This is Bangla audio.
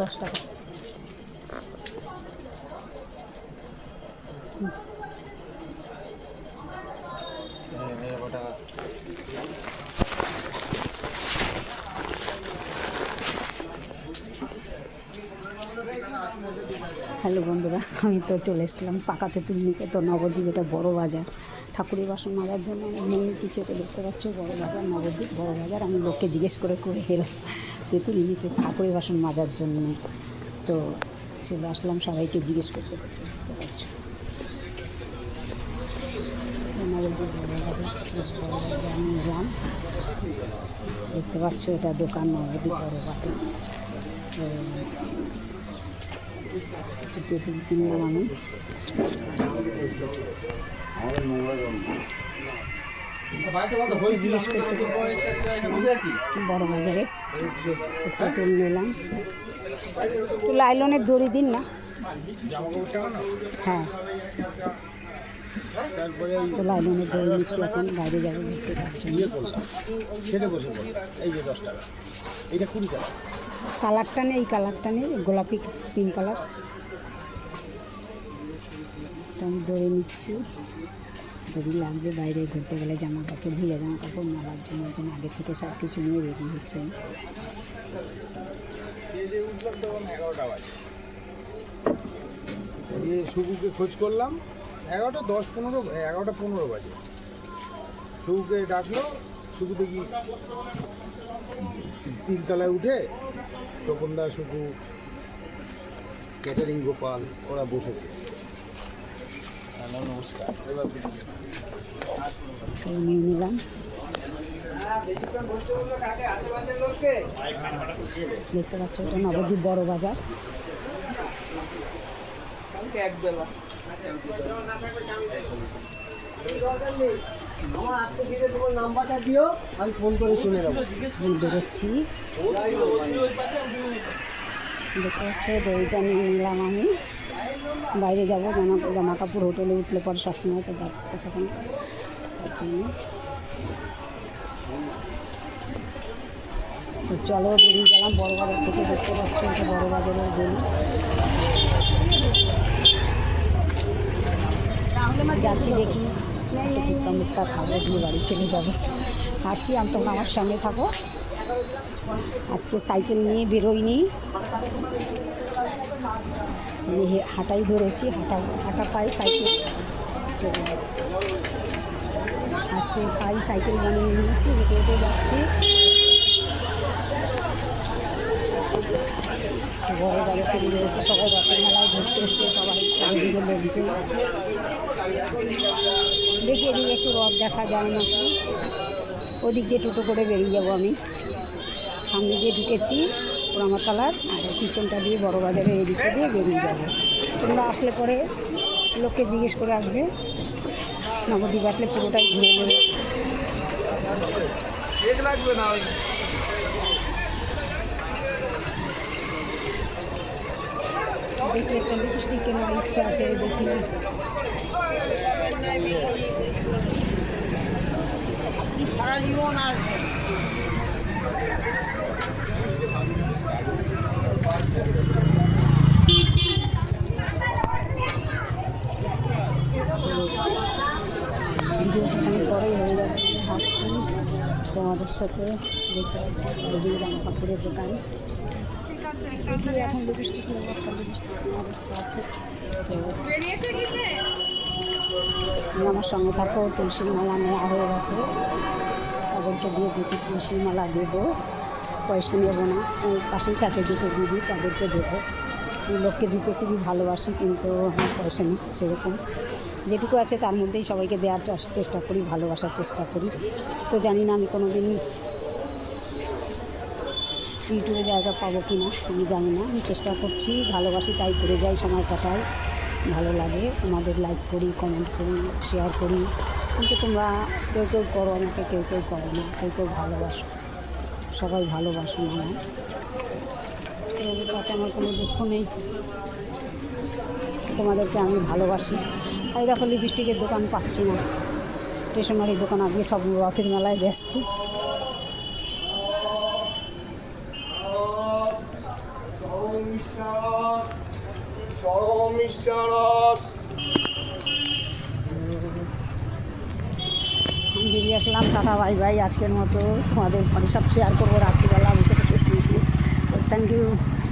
দশ টাকা। হ্যালো বন্ধুরা, আমি তো চলে এসলাম পাকাতে তুলনিতে তো নবদ্বীপ, এটা বড় বাজার। ঠাকুরের বাসন মাজার জন্য মেন কিছু দেখতে পাচ্ছ, বড় বাজার, নবদ্বীপ, বড় বাজার। আমি লোককে জিজ্ঞেস করে করে এলাম। যে তুলনিতে ঠাকুরের বাসন মাজার জন্য, তো চলে আসলাম সবাইকে জিজ্ঞেস করতে। করতে দেখতে পাচ্ছ এটা দোকান তেঁতুল কিনলাম আমি। করতে বড় বাজারে নিলাম। তো লাইলনের দড়ি দিন না। হ্যাঁ। তো লাইলনের দড়ি নিচ্ছি এখন বাইরে যাব ঘুরতে তার জন্য। খেতে বসে এই যে দশ টাকা। এইটা কুড়ি টাকা। কালারটা নেই এই কালারটা নেই গোলাপি পিঙ্ক কালার। তো আমি দড়ি নিচ্ছি। দড়ি লাগবে বাইরে ঘুরতে গেলে জামা কাপড় ভিজা জামা কাপড় মেলার জন্য জন্য আগে থেকে সব কিছু নিয়ে রেডি হচ্ছে। শুকুকে খোঁজ করলাম। এগারোটা দশ পনেরো এগারোটা পনেরো বাজে। শুকুকে ডাকলো শুকু দেখি তিনতলায় উঠে তপনদা শুকু ক্যাটারিং গোপাল, ওরা বসেছে হ্যালো নমস্কার এবার তো নিয়ে নিলাম দেখতে পাচ্ছ এটা নবদ্বীপ বড় বাজার। দেখতে পাচ্ছ দড়িটা নিয়ে নিলাম আমি। বাইরে যাব, জামা জামা কাপড় হোটেলে উঠলে পরে সবসময় তো ব্যবস্থা থাকে না চলো, বেরিয়ে গেলাম। বড় বাজার থেকে দেখতে পাচ্ছি বড় বাজারের গলি যাচ্ছি দেখি। ফুচকা মুচকা খাব, দিয়ে বাড়ি চলে যাব। হাঁটছি আমি তোমরা আমার সঙ্গে থাকো। আজকে সাইকেল নিয়ে হে- হাঁটাই ধরেছি, হাঁটা হাঁটা পাই সাইকেল আজকে পাই সাইকেল বানিয়ে নিয়েছি, হেঁটে হেঁটে যাচ্ছি। বড় গাড়ি থেকে বেরোচ্ছে সবাই রথের মেলায় ঘুরতে এসছে, সবাই চারিদিকে লোকজন দেখি এদিকে একটু রথ দেখা যায় নাকি? ওদিক দিয়ে টোটো করে বেরিয়ে যাব আমি। সামনে দিয়ে ঢুকেছি। পোড়ামাতলার আর পিছনটা দিয়ে বড় বাজারের এদিকে দিয়ে বেরিয়ে যাব। তোমরা আসলে পরে লোককে জিজ্ঞেস করে আসবে। নবদ্বীপ আসলে পুরোটাই ঘুরে নেবে। দেখি একটা লিপস্টিক কেনার ইচ্ছা আছে দেখি। ভিডিও এখানে বড়ই হয়ে যাবে ভাবছি তোমাদের সাথে দেখতে পাচ্ছি। চারিদিকে জামা কাপড়ের দোকান। এখন আছে। তো আমার সঙ্গে থাকো তুলসীর মালা নেওয়া হয়ে গেছে। তাদেরকে দিয়ে দুটি তুলসীর মালা দেবো। পয়সা নেব না। পাশেই থাকে দুটো দিদি, তাদেরকে দেবো। লোককে দিতে খুবই ভালোবাসি, কিন্তু আমার পয়সা নেই সেরকম। যেটুকু আছে তার মধ্যেই সবাইকে দেওয়ার চেষ্টা করি, ভালোবাসার চেষ্টা করি। তো জানি না আমি কোনো দিন ইউটিউবে জায়গা পাবো কি না আমি জানি না। আমি চেষ্টা করছি, ভালোবাসি, তাই করে যাই সময় কাটাই। ভালো লাগে তোমাদের লাইক করি কমেন্ট করি শেয়ার করি। কিন্তু তোমরা কেউ কেউ করো, আমাকে কেউ কেউ করো না, কেউ কেউ ভালোবাসো। সবাই ভালোবাসো না তাতে আমার কোনো দুঃখ নেই। তোমাদেরকে আমি ভালোবাসি। এই দেখো লিপস্টিকের দোকান পাচ্ছি না। স্টেশনারি দোকান আজকে সব রথের মেলায় ব্যস্ত। বেরিয়ে আসলাম, টাটা ভাই ভাই আজকের মতো। তোমাদের ঘরে সব শেয়ার করব, রাত্রিবেলা বসে থ্যাংক ইউ